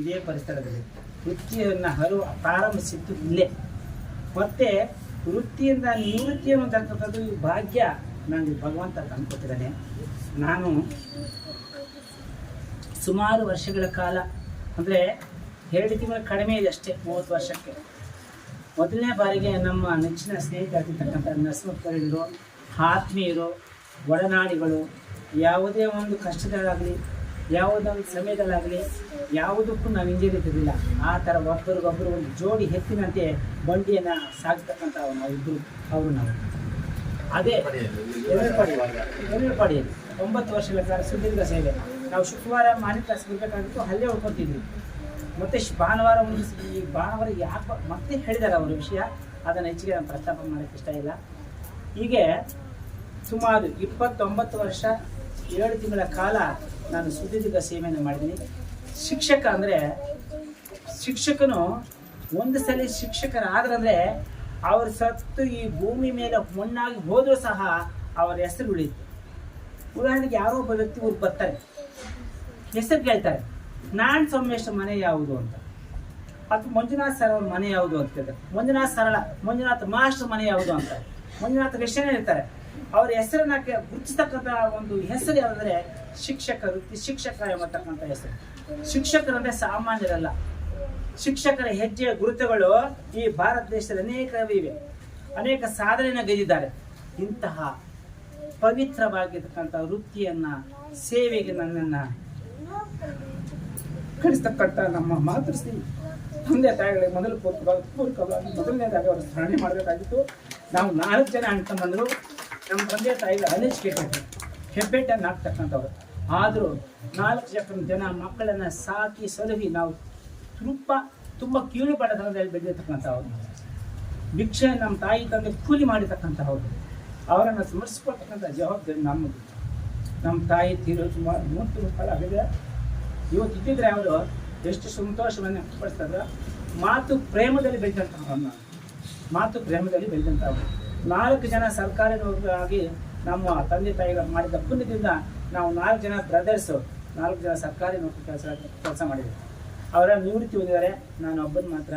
ಇದೇ ಪರಿಸರದಲ್ಲಿ. ವೃತ್ತಿಯನ್ನು ಹರು ಪ್ರಾರಂಭಿಸಿದ್ದು ಇಲ್ಲೇ. ಮತ್ತೆ ವೃತ್ತಿಯಿಂದ ನಿವೃತ್ತಿಯನ್ನು ಅಂತಕ್ಕಂಥದ್ದು ಈ ಭಾಗ್ಯ ನನಗೆ ಭಗವಂತ ತಂದುಕೊಟ್ಟಿದ್ದಾನೆ. ನಾನು ಸುಮಾರು ವರ್ಷಗಳ ಕಾಲ, ಅಂದರೆ ಎರಡು ತಿಂಗಳ ಕಡಿಮೆ ಇದೆ ಅಷ್ಟೇ, ಮೂವತ್ತು ವರ್ಷಕ್ಕೆ. ಮೊದಲನೇ ಬಾರಿಗೆ ನಮ್ಮ ನೆಚ್ಚಿನ ಸ್ನೇಹಿತರಾಗಿರ್ತಕ್ಕಂಥ ನರಸಿಂಹರು ಆತ್ಮೀಯರು, ಒಡನಾಡಿಗಳು, ಯಾವುದೇ ಒಂದು ಕಷ್ಟದಲ್ಲಾಗಲಿ ಯಾವುದೋ ಒಂದು ಸಮಯದಲ್ಲಾಗಲಿ ಯಾವುದಕ್ಕೂ ನಾವು ಹಿಂಜರಿತಿರಲಿಲ್ಲ ಆ ಥರ ಒಬ್ಬರಿಗೊಬ್ಬರು ಒಂದು ಜೋಡಿ ಎತ್ತಿನಂತೆ ಬಂಡಿಯನ್ನು ಸಾಗ್ತಕ್ಕಂಥ ನಾವು ಇಬ್ಬರು ಅವರು ನಾವು. ಅದೇ ಎರಡು ಪಡೆಯಲ್ಲಿ ಒಂಬತ್ತು ವರ್ಷಗಳ ಕಾಲ ಸುದೀರ್ಘ ಸೇವೆ. ನಾವು ಶುಕ್ರವಾರ ಮಾನಿ ಕ್ಲಾಸ್ ಬರಬೇಕಾಗಿತ್ತು ಅಲ್ಲೇ ಉಳ್ಕೊತಿದ್ವಿ ಮತ್ತೆ ಭಾನುವಾರ ಈ ಭಾನುವಾರ ಯಾಕೆ ಮತ್ತೆ ಹೇಳಿದ್ದಾರೆ ಅವರ ವಿಷಯ, ಅದನ್ನು ಹೆಚ್ಚಿಗೆ ನಾನು ಪ್ರಸ್ತಾಪ ಮಾಡೋಕ್ಕೆ ಇಷ್ಟ ಇಲ್ಲ. ಹೀಗೆ ಸುಮಾರು ಇಪ್ಪತ್ತೊಂಬತ್ತು ವರ್ಷ ಏಳು ತಿಂಗಳ ಕಾಲ ನಾನು ಸುದೀರ್ಘ ಸೇವೆಯನ್ನು ಮಾಡಿದ್ದೀನಿ. ಶಿಕ್ಷಕ ಅಂದರೆ ಶಿಕ್ಷಕನು ಒಂದು ಸಲ ಶಿಕ್ಷಕರಾದ್ರಂದರೆ ಅವರು ಸತ್ತು ಈ ಭೂಮಿ ಮೇಲೆ ಮಣ್ಣಾಗಿ ಹೋದರೂ ಸಹ ಅವರ ಹೆಸರು ಉಳಿಯುತ್ತೆ. ಉದಾಹರಣೆಗೆ ಯಾರೋ ಒಬ್ಬ ವ್ಯಕ್ತಿ ಊರು ಬರ್ತಾರೆ. ಹೆಸರು ಕೇಳ್ತಾರೆ. ನಾನ್ ಸೋಮೇಶ್ ಮನೆ ಯಾವುದು ಅಂತ. ಅಥವಾ ಮಂಜುನಾಥ್ ಸರ್ ಮನೆ ಯಾವುದು ಅಂತ ಕೇಳ್ತಾರೆ. ಮಂಜುನಾಥ್ ಸರಳ, ಮಂಜುನಾಥ್ ಮಾಸ್ಟರ್ ಮನೆ ಯಾವುದು ಅಂತ. ಮಂಜುನಾಥ್ ಕೃಷ್ಣ ಇರ್ತಾರೆ. ಅವ್ರ ಹೆಸರನ್ನ ಗುರುತಿಸ್ತಕ್ಕಂತ ಒಂದು ಹೆಸರು ಯಾವುದಂದ್ರೆ ಶಿಕ್ಷಕ ವೃತ್ತಿ ಶಿಕ್ಷಕ ಎಂಬತಕ್ಕಂಥ ಹೆಸರು. ಶಿಕ್ಷಕರಂದ್ರೆ ಸಾಮಾನ್ಯರಲ್ಲ. ಶಿಕ್ಷಕರ ಹೆಜ್ಜೆಯ ಗುರುತುಗಳು ಈ ಭಾರತ ದೇಶದಲ್ಲಿ ಅನೇಕ ಇವೆ. ಅನೇಕ ಸಾಧನೆಯನ್ನು ಗೈದಿದ್ದಾರೆ ಇಂತಹ ಪವಿತ್ರವಾಗಿರ್ತಕ್ಕಂಥ ವೃತ್ತಿಯನ್ನ, ಸೇವೆಗೆ ನನ್ನನ್ನು ಕಳಿಸ್ತಕ್ಕಂಥ ನಮ್ಮ ಮಾತೃಶ್ರೀ ತಂದೆ ತಾಯಿಗಳಿಗೆ ಮೊದಲು ಪೂರ್ವಕವಾಗಿ ಮೊದಲನೇದಾಗಿ ಅವರು ಸ್ಮರಣೆ ಮಾಡಬೇಕಾಗಿತ್ತು. ನಾವು ನಾಲ್ಕು ಜನ ಅಣ್ಣ ತಮ್ಮಂದರು ನಮ್ಮ ತಂದೆ ತಾಯಿಗೆ ಅನ್ಎಜುಕೇಟೆಡ್ ಹೆಬ್ಬೆಟ್ಟನ್ನು ಹಾಕ್ತಕ್ಕಂಥವ್ರು ಆದರೂ ನಾಲ್ಕು ಜನ ಜನ ಮಕ್ಕಳನ್ನು ಸಾಕಿ ಸಲಹಿ ನಾವು ತುಂಬ ತುಂಬ ಕೀಳು ಬಡತನದಲ್ಲಿ ಬೆಳೆದಿರ್ತಕ್ಕಂಥವ್ರು. ಭಿಕ್ಷೆ ನಮ್ಮ ತಾಯಿ ತಂದೆ ಕೂಲಿ ಮಾಡಿರ್ತಕ್ಕಂಥವ್ರು. ಅವರನ್ನು ಸ್ಮರಿಸ್ಕೊಳ್ತಕ್ಕಂಥ ಜವಾಬ್ದಾರಿ ನಮ್ಮದು. ನಮ್ಮ ತಾಯಿ ತೀರೋ ಸುಮಾರು ಮೂವತ್ತು ರೂಪಾಯಿ ಆಗಿದೆ. ಇವತ್ತು ಇದ್ದಿದ್ರೆ ಅವರು ಎಷ್ಟು ಸಂತೋಷವನ್ನು ವ್ಯಕ್ತಪಡಿಸ್ತಾರ, ಮಾತು ಪ್ರೇಮದಲ್ಲಿ ಬೆಳೆದಂಥವ್ರನ್ನ ಮಾತು ಪ್ರೇಮದಲ್ಲಿ ಬೆಳೆದಂಥವ್ರು ನಾಲ್ಕು ಜನ ಸರ್ಕಾರಿ ನೌಕರಾಗಿ ನಮ್ಮ ತಂದೆ ತಾಯಿಗಳು ಮಾಡಿದ ಪುಣ್ಯದಿಂದ ನಾವು ನಾಲ್ಕು ಜನ ಬ್ರದರ್ಸು ನಾಲ್ಕು ಜನ ಸರ್ಕಾರಿ ನೌಕರಿ ಕೆಲಸ ಕೆಲಸ ಮಾಡಿದ್ದೀವಿ ಅವರ ನಿವೃತ್ತಿ ಹೊಂದಿದ್ದಾರೆ. ನಾನು ಒಬ್ಬನ ಮಾತ್ರ.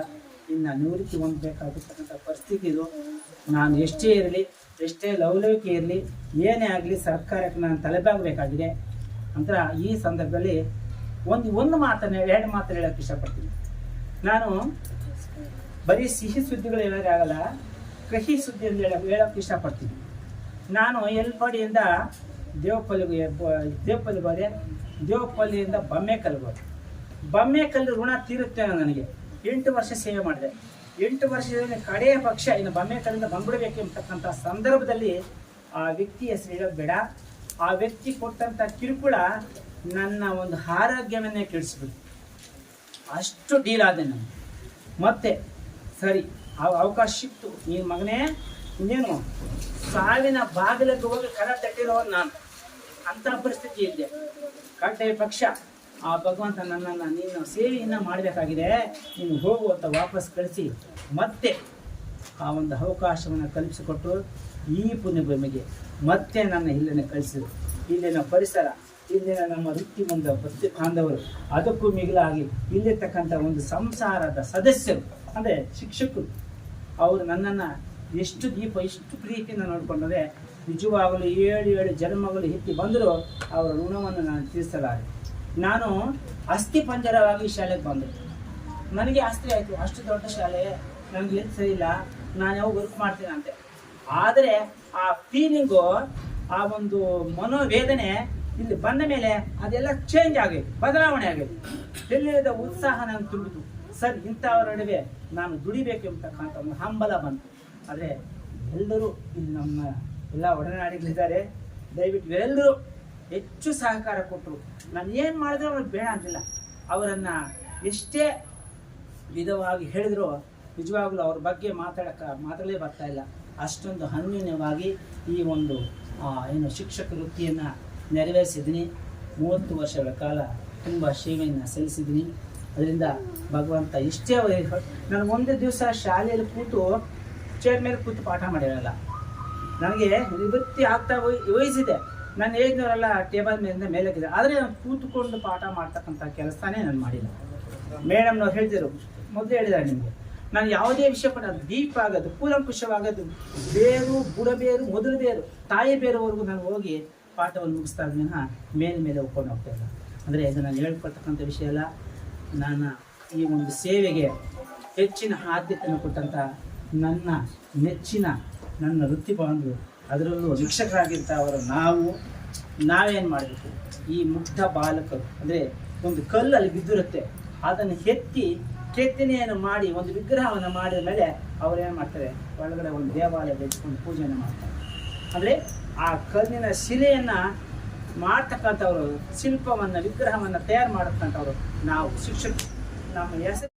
ಇನ್ನು ನಿವೃತ್ತಿ ಹೊಂದಬೇಕಾಗಿರ್ತಕ್ಕಂಥ ಪರಿಸ್ಥಿತಿ ಇದು. ನಾನು ಎಷ್ಟೇ ಇರಲಿ, ಎಷ್ಟೇ ಲವಲವಿಕೆ ಇರಲಿ, ಏನೇ ಆಗಲಿ ಸರ್ಕಾರಕ್ಕೆ ನಾನು ತಲೆಬಾಗಬೇಕಾಗಿದೆ. ಅಂತ ಈ ಸಂದರ್ಭದಲ್ಲಿ ಒಂದು ಒಂದು ಮಾತನ್ನ, ಎರಡು ಮಾತನ್ನ ಹೇಳಕ್ಕೆ ಇಷ್ಟಪಡ್ತೀನಿ. ನಾನು ಬರೀ ಸಿಹಿ ಸುದ್ದಿಗಳು ಹೇಳೋಕೆ ಆಗಲ್ಲ. ಕಹಿ ಸುದ್ದಿ ಅಂತ ಹೇಳಿ ಹೇಳಕ್ಕೆ ಇಷ್ಟಪಡ್ತೀನಿ. ನಾನು ಎಲ್ಪಾಡಿಯಿಂದ ದೇವಪಲ್ಲಿಗೆ ದೇವಪಲ್ಲಿ ಹೋದೆ. ದೇವಪಲ್ಲಿಯಿಂದ ಬಮ್ಮೆಕಲ್ಗೆ ಹೋದೆ. ಬಮ್ಮೆಕಲ್ಲು ಋಣ ತೀರುತ್ತೆ ನನಗೆ. ಎಂಟು ವರ್ಷ ಸೇವೆ ಮಾಡಿದೆ. ಎಂಟು ವರ್ಷದಲ್ಲಿ ಕಡೆಯ ಪಕ್ಷ ಇನ್ನು ಬೊಮ್ಮೆ ಕಲ್ಲಿಂದ ಎಂಬತಕ್ಕಂಥ ಸಂದರ್ಭದಲ್ಲಿ ಆ ವ್ಯಕ್ತಿ ಹೆಸರು ಹೇಳೋದು ಬೇಡ. ಆ ವ್ಯಕ್ತಿ ಕೊಟ್ಟಂಥ ಕಿರುಕುಳ ನನ್ನ ಒಂದು ಆರೋಗ್ಯವನ್ನೇ ಕೆಡಿಸ್ಬಿಟ್ಟು ಅಷ್ಟು ಡೀಲ್ ಆದೆ ನಾನು ಮತ್ತೆ ಸರಿ ಅವಕಾಶ ಇತ್ತು ನೀನ್ ಮಗನೇ ಇನ್ನೇನು ಸಾವಿನ ಬಾಗಿಲಕ್ಕೆ ಹೋಗಿ ಕರ ತಟ್ಟಿರೋ ನಾನು. ಅಂಥ ಪರಿಸ್ಥಿತಿ ಇದ್ದೆ ಕಡ್ಡಾಯ ಪಕ್ಷ, ಆ ಭಗವಂತ ನನ್ನನ್ನು ನೀನು ಸೇವೆಯನ್ನು ಮಾಡಬೇಕಾಗಿದೆ. ನೀನು ಹೋಗು ಅಂತ ವಾಪಸ್ ಕಳಿಸಿ. ಮತ್ತೆ ಆ ಒಂದು ಅವಕಾಶವನ್ನು ಕಲ್ಪಿಸಿಕೊಟ್ಟು ಈ ಪುಣ್ಯಭೂಮಿಗೆ ಮತ್ತೆ ನನ್ನ ಇಲ್ಲಿನ ಕಳಿಸಿದರು ಇಲ್ಲಿನ ಪರಿಸರ, ಇಲ್ಲಿನ ನಮ್ಮ ವೃತ್ತಿ ಬಂದ ಭಕ್ತಿ ಬಾಂಧವರು, ಅದಕ್ಕೂ ಮಿಗಿಲಾಗಿ ಇಲ್ಲಿರ್ತಕ್ಕಂಥ ಒಂದು ಸಂಸಾರದ ಸದಸ್ಯರು, ಅಂದರೆ ಶಿಕ್ಷಕರು ಅವರು ನನ್ನನ್ನು ಎಷ್ಟು ದೀಪ, ಎಷ್ಟು ಪ್ರೀತಿಯಿಂದ ನೋಡಿಕೊಂಡರೆ ನಿಜವಾಗಲೂ ಏಳು ಏಳು ಜನ್ಮಗಳು ಎತ್ತಿ ಬಂದರೂ ಅವರ ಋಣವನ್ನು ನಾನು ತೀರಿಸಲಾರೆ. ನಾನು ಅಸ್ಥಿ ಪಂಜರವಾಗಿ ಶಾಲೆಗೆ ಬಂದೆ. ನನಗೆ ಆಸ್ತಿ ಆಯಿತು, ಅಷ್ಟು ದೊಡ್ಡ ಶಾಲೆ, ನನಗೆ ಏನು ಸರಿ ಇಲ್ಲ, ನಾನು ಯಾವಾಗ ವರ್ಕ್ ಮಾಡ್ತೀನಿ ಅಂತೆ. ಆದರೆ ಆ ಫೀಲಿಂಗು ಆ ಒಂದು ಮನೋವೇದನೆ ಇಲ್ಲಿ ಬಂದ ಮೇಲೆ ಅದೆಲ್ಲ ಚೇಂಜ್ ಆಗೈತೆ ಬದಲಾವಣೆ ಆಗೈತೆ ಎಲ್ಲಿದ ಉತ್ಸಾಹ ನಂಗೆ ತುಂಬಿತು. ಸರ್, ಇಂಥವ್ರ ನಡುವೆ ನಾನು ದುಡಿಬೇಕು ಎಂಬತಕ್ಕಂಥ ಒಂದು ಹಂಬಲ ಬಂತು. ಆದರೆ ಎಲ್ಲರೂ ಇಲ್ಲಿ ನಮ್ಮ ಎಲ್ಲ ಒಡನಾಡಿಗಳಿದ್ದಾರೆ. ದಯವಿಟ್ಟು ಎಲ್ಲರೂ ಹೆಚ್ಚು ಸಹಕಾರ ಕೊಟ್ಟರು ನಾನು ಏನು ಮಾಡಿದ್ರೆ ಅವ್ರಿಗೆ ಬೇಡ ಅಂತಿಲ್ಲ. ಅವರನ್ನು ಎಷ್ಟೇ ವಿಧವಾಗಿ ಹೇಳಿದ್ರು ನಿಜವಾಗ್ಲೂ ಅವ್ರ ಬಗ್ಗೆ ಮಾತಾಡಕ್ಕೆ ಮಾತಾಡಲೇ ಬರ್ತಾ ಇಲ್ಲ. ಅಷ್ಟೊಂದು ಅನ್ಯೂನ್ಯವಾಗಿ ಈ ಒಂದು ಏನು ಶಿಕ್ಷಕ ವೃತ್ತಿಯನ್ನು ನೆರವೇರಿಸಿದ್ದೀನಿ. ಮೂವತ್ತು ವರ್ಷಗಳ ಕಾಲ ತುಂಬ ಸೇವೆಯನ್ನು ಸಲ್ಲಿಸಿದ್ದೀನಿ. ಅದರಿಂದ ಭಗವಂತ ಇಷ್ಟೇ ನಾನು ಒಂದೇ ದಿವಸ ಶಾಲೆಯಲ್ಲಿ ಕೂತು ಚೇರ್ ಮೇಲೆ ಕೂತು ಪಾಠ ಮಾಡಿರಲ್ಲ. ನನಗೆ ನಿವೃತ್ತಿ ಆಗ್ತಾ ವಹಿಸಿದೆ ನಾನು ಏಜ್ನವರೆಲ್ಲ ಟೇಬಲ್ ಮೇಲಿಂದ ಮೇಲಕ್ಕಿದೆ. ಆದರೆ ನಾನು ಕೂತ್ಕೊಂಡು ಪಾಠ ಮಾಡ್ತಕ್ಕಂಥ ಕೆಲಸನೇ ನಾನು ಮಾಡಿಲ್ಲ. ಮೇಡಮ್ನವ್ರು ಹೇಳಿದರು ಮೊದಲು ಹೇಳಿದ್ದಾರೆ ನಿಮಗೆ, ನಾನು ಯಾವುದೇ ವಿಷಯ ಕೂಡ ಡೀಪ್ ದೀಪ ಆಗೋದು, ಕೂಲಂಕುಷವಾಗೋದು, ಬೇರು ಬುಡಬೇರು ಮೊದಲು ಬೇರು, ತಾಯಿ ಬೇರೆಯವರೆಗೂ ನಾನು ಹೋಗಿ ಪಾಠವನ್ನು ಮುಗಿಸ್ತಾ ವಿನಃ ಮೇಲೆ ಮೇಲೆ ಒಪ್ಕೊಂಡು ಹೋಗ್ತಾ ಇಲ್ಲ ಅಂದರೆ ಇದು ನಾನು ಹೇಳ್ಕೊಳ್ತಕ್ಕಂಥ ವಿಷಯ ಅಲ್ಲ. ನಾನು ಈ ಒಂದು ಸೇವೆಗೆ ಹೆಚ್ಚಿನ ಆದ್ಯತೆಯನ್ನು ಕೊಟ್ಟಂಥ ನನ್ನ ನೆಚ್ಚಿನ ನನ್ನ ವೃತ್ತಿ ಬಾಂಧವರು ಅದರಲ್ಲೂ ಶಿಕ್ಷಕರಾಗಿರ್ತವರು ನಾವು, ನಾವೇನು ಮಾಡಬೇಕು ಈ ಮುಗ್ಧ ಬಾಲಕರು, ಅಂದರೆ ಒಂದು ಕಲ್ಲು ಅಲ್ಲಿ ಬಿದ್ದಿರುತ್ತೆ, ಅದನ್ನು ಎತ್ತಿ ಕೆತ್ತನೆಯನ್ನು ಮಾಡಿ, ಒಂದು ವಿಗ್ರಹವನ್ನು ಮಾಡಿದ ಮೇಲೆ ಅವ್ರು ಏನು ಮಾಡ್ತಾರೆ? ಒಳಗಡೆ ಒಂದು ದೇವಾಲಯ ಬೆಳೆಸ್ಕೊಂಡು ಪೂಜೆಯನ್ನು ಮಾಡ್ತಾರೆ. ಅಂದರೆ ಆ ಕಲ್ಲಿನ ಶಿಲೆಯನ್ನು ಮಾಡ್ತಕ್ಕಂಥವ್ರು ಶಿಲ್ಪವನ್ನು ವಿಗ್ರಹವನ್ನು ತಯಾರು ಮಾಡತಕ್ಕಂಥವ್ರು ನಾವು ಶಿಕ್ಷಕ ನಮ್ಮ ಹೆಸರು